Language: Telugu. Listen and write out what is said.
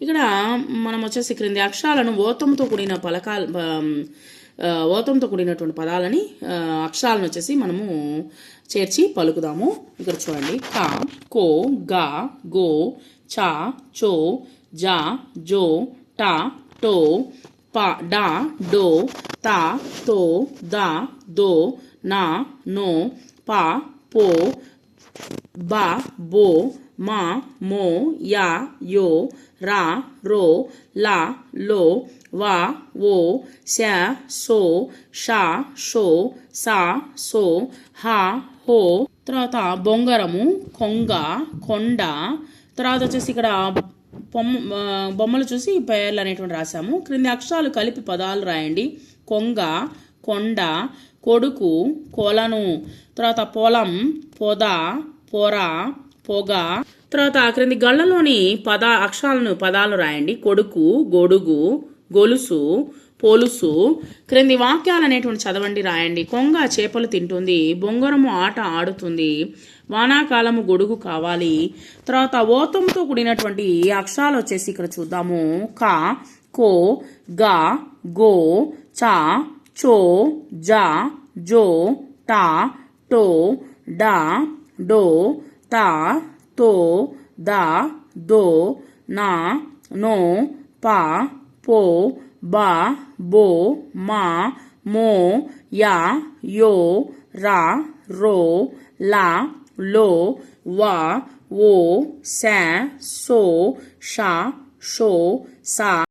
ఇక్కడ మనం వచ్చేసి క్రింది అక్షరాలను ఓతంతో కూడిన పలకాలు ఓతంతో కూడినటువంటి పదాలని అక్షరాలను వచ్చేసి మనము చేర్చి పలుకుదాము. ఇక్కడ చూడండి. క కో గా గో చా చో జా జో టా టో పా డా డో తా తో దా దో నా నో పా పో బా బో మా మో యా యో రా రో లా లో వా ఓ శ సో షా షో సా సో హా హో. తర్వాత బొంగరము కొంగ కొండ. తర్వాత వచ్చేసి ఇక్కడ బొమ్మ బొమ్మలు చూసి పేర్లు అనేటువంటి రాశాము. క్రింది అక్షరాలు కలిపి పదాలు రాయండి. కొంగ కొండ కొడుకు కొలను. తర్వాత పొలం పొద పొర పొగ. తర్వాత క్రింది గళ్ళలోని పద అక్షరాలను పదాలు రాయండి. కొడుకు గొడుగు గొలుసు పోలుసు. క్రింది వాక్యాలు అనేటువంటి చదవండి రాయండి. కొంగ చేపలు తింటుంది బొంగరము ఆట ఆడుతుంది వానాకాలము గొడుగు కావాలి. తర్వాత ఓతంతో కూడినటువంటి అక్షరాలు వచ్చేసి ఇక్కడ చూద్దాము. క కో గ గో చ చో జ జో టా టో డా డో తా తో దా దో నా నో పా పో బా బో మా మో యా యో రా రో లా లో వా ఓ శ సో షా షో సా